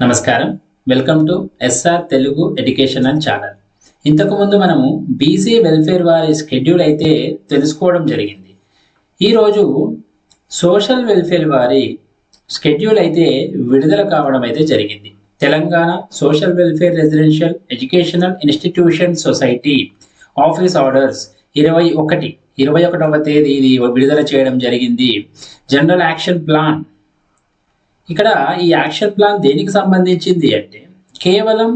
నమస్కారం. Welcome to S R Telugu education and channel. ఇంతకుముందు మనము బీసీ వెల్ఫేర్ వారి షెడ్యూల్ అయితే తెలుసుకోవడం జరిగింది. ఈరోజు సోషల్ వెల్ఫేర్ వారి షెడ్యూల్ అయితే విడుదల కావడం అయితే జరిగింది. Telangana social welfare residential educational institution society office orders ఇరవై ఒకటి ఇరవై ఒకటవ తేదీ ఇది విడుదల చేయడం జరిగింది. జనరల్ యాక్షన్ ప్లాన్ ఇక్కడ ఈ యాక్షన్ ప్లాన్ దేనికి సంబంధించింది అంటే కేవలం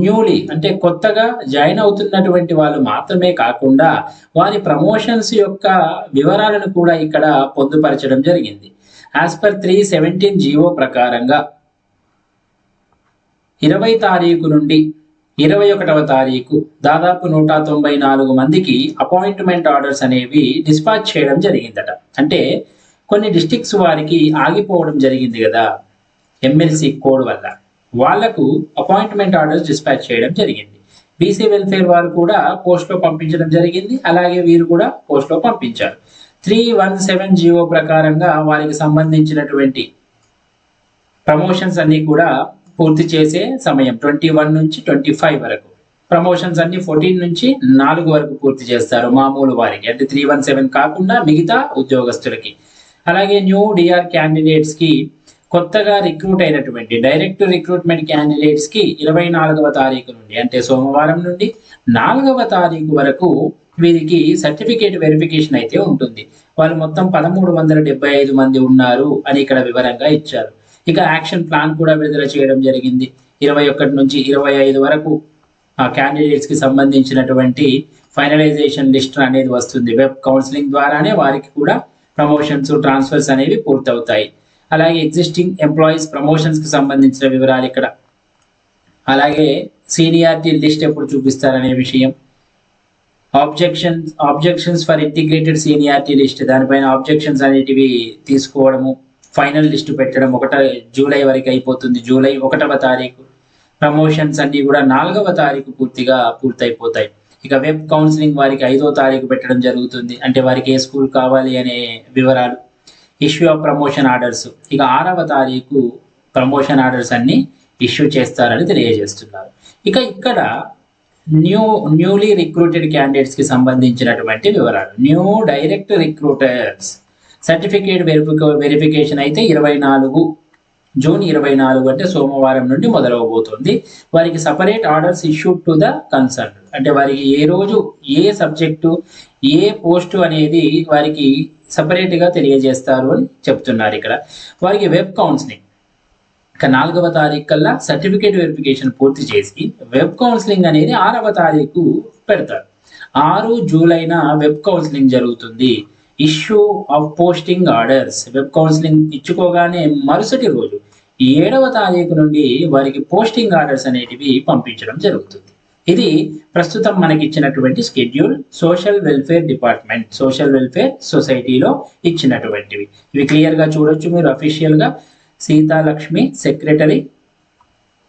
న్యూలీ అంటే కొత్తగా జాయిన్ అవుతున్నటువంటి వాళ్ళు మాత్రమే కాకుండా వారి ప్రమోషన్స్ యొక్క వివరాలను కూడా ఇక్కడ పొందుపరచడం జరిగింది. As per three seventeen GO ప్రకారంగా ఇరవై తారీఖు నుండి ఇరవై ఒకటవ తారీఖు దాదాపు నూట తొంభై నాలుగు మందికి అపాయింట్మెంట్ ఆర్డర్స్ అనేవి డిస్పాచ్ చేయడం జరిగిందట. అంటే కొన్ని డిస్టిక్స్ వారికి ఆగిపోవడం జరిగింది కదా. ఎమ్మెల్సీ కోడ్ వల్ల వాళ్ళకు అపాయింట్మెంట్ ఆర్డర్స్ డిస్పాచ్ చేయడం జరిగింది. బీసీ వెల్ఫేర్ వారు కూడా పోస్ట్లో పంపించడం జరిగింది. అలాగే వీరు కూడా పోస్ట్లో పంపించారు. త్రీ వన్ సెవెన్ జియో ప్రకారంగా వారికి సంబంధించినటువంటి ప్రమోషన్స్ అన్ని కూడా పూర్తి చేసే సమయం ట్వంటీ వన్ నుంచి ట్వంటీ ఫైవ్ వరకు. ప్రమోషన్స్ అన్ని ఫోర్టీన్ నుంచి నాలుగు వరకు పూర్తి చేస్తారు మామూలు వారికి. అంటే త్రీ వన్ సెవెన్ కాకుండా మిగతా ఉద్యోగస్తులకి. అలాగే న్యూ డిఆర్ క్యాండిడేట్స్కి కొత్తగా రిక్రూట్ అయినటువంటి డైరెక్ట్ రిక్రూట్మెంట్ క్యాండిడేట్స్కి ఇరవై నాలుగవ తారీఖు నుండి అంటే సోమవారం నుండి నాలుగవ తారీఖు వరకు వీరికి సర్టిఫికేట్ వెరిఫికేషన్ అయితే ఉంటుంది. వాళ్ళు మొత్తం పదమూడు వందల డెబ్బై ఐదు మంది ఉన్నారు అని ఇక్కడ వివరంగా ఇచ్చారు. ఇక యాక్షన్ ప్లాన్ కూడా విడుదల చేయడం జరిగింది. ఇరవై ఒకటి నుంచి ఇరవై ఐదు వరకు ఆ క్యాండిడేట్స్కి సంబంధించినటువంటి ఫైనలైజేషన్ లిస్ట్ అనేది వస్తుంది. వెబ్ కౌన్సిలింగ్ ద్వారానే వారికి కూడా ప్రమోషన్స్ ట్రాన్స్ఫర్స్ అనేవి పూర్తవుతాయి. అలాగే ఎగ్జిస్టింగ్ ఎంప్లాయీస్ ప్రమోషన్స్కి సంబంధించిన వివరాలు ఇక్కడ. అలాగే సీనియారిటీ లిస్ట్ ఎప్పుడు చూపిస్తారనే విషయం. Objections objections for integrated seniority list దానిపైన ఆబ్జెక్షన్స్ అనేటివి తీసుకోవడము ఫైనల్ లిస్ట్ పెట్టడం ఒకట జూలై వరకు అయిపోతుంది. జూలై ఒకటవ తారీఖు. ప్రమోషన్స్ అన్ని కూడా నాలుగవ తారీఖు పూర్తిగా పూర్తయిపోతాయి. ఇక వెబ్ కౌన్సిలింగ్ వారికి ఐదో తారీఖు పెట్టడం జరుగుతుంది. అంటే వారికి ఏ స్కూల్ కావాలి అనే వివరాలు. ఇష్యూ ఆఫ్ ప్రమోషన్ ఆర్డర్స్ ఇక ఆరవ తారీఖు ప్రమోషన్ ఆర్డర్స్ అన్ని ఇష్యూ చేస్తారని తెలియజేస్తున్నారు. ఇక ఇక్కడ న్యూ న్యూలీ రిక్రూటెడ్ క్యాండిడేట్స్కి సంబంధించినటువంటి వివరాలు. New direct recruiters certificate verification అయితే ఇరవై నాలుగు జూన్ ఇరవై నాలుగు అంటే సోమవారం నుండి మొదలవబోతుంది. వారికి separate orders issued to the concern. అంటే వారికి ఏ రోజు ఏ సబ్జెక్టు ఏ పోస్టు అనేది వారికి సపరేట్గా తెలియజేస్తారు అని చెప్తున్నారు ఇక్కడ. వారికి వెబ్ కౌన్సిలింగ్. ఇక నాలుగవ తారీఖు కల్లా సర్టిఫికేట్ వెరిఫికేషన్ పూర్తి చేసి వెబ్ కౌన్సిలింగ్ అనేది ఆరవ తారీఖు పెడతారు. ఆరు జూలైన వెబ్ కౌన్సిలింగ్ జరుగుతుంది. Issue of posting orders web counselling ఇచ్చుకోగానే మరుసటి రోజు ఏడవ తారీఖు నుండి వారికి పోస్టింగ్ ఆర్డర్స్ అనేటివి పంపించడం జరుగుతుంది. ఇది ప్రస్తుతం మనకి ఇచ్చినటువంటి schedule social welfare department social welfare సొసైటీలో ఇచ్చినటువంటివి. ఇవి క్లియర్గా చూడొచ్చు మీరు అఫీషియల్గా సీతాలక్ష్మి సెక్రటరీ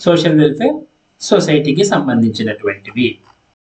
సోషల్ వెల్ఫేర్ సొసైటీకి సంబంధించినటువంటివి.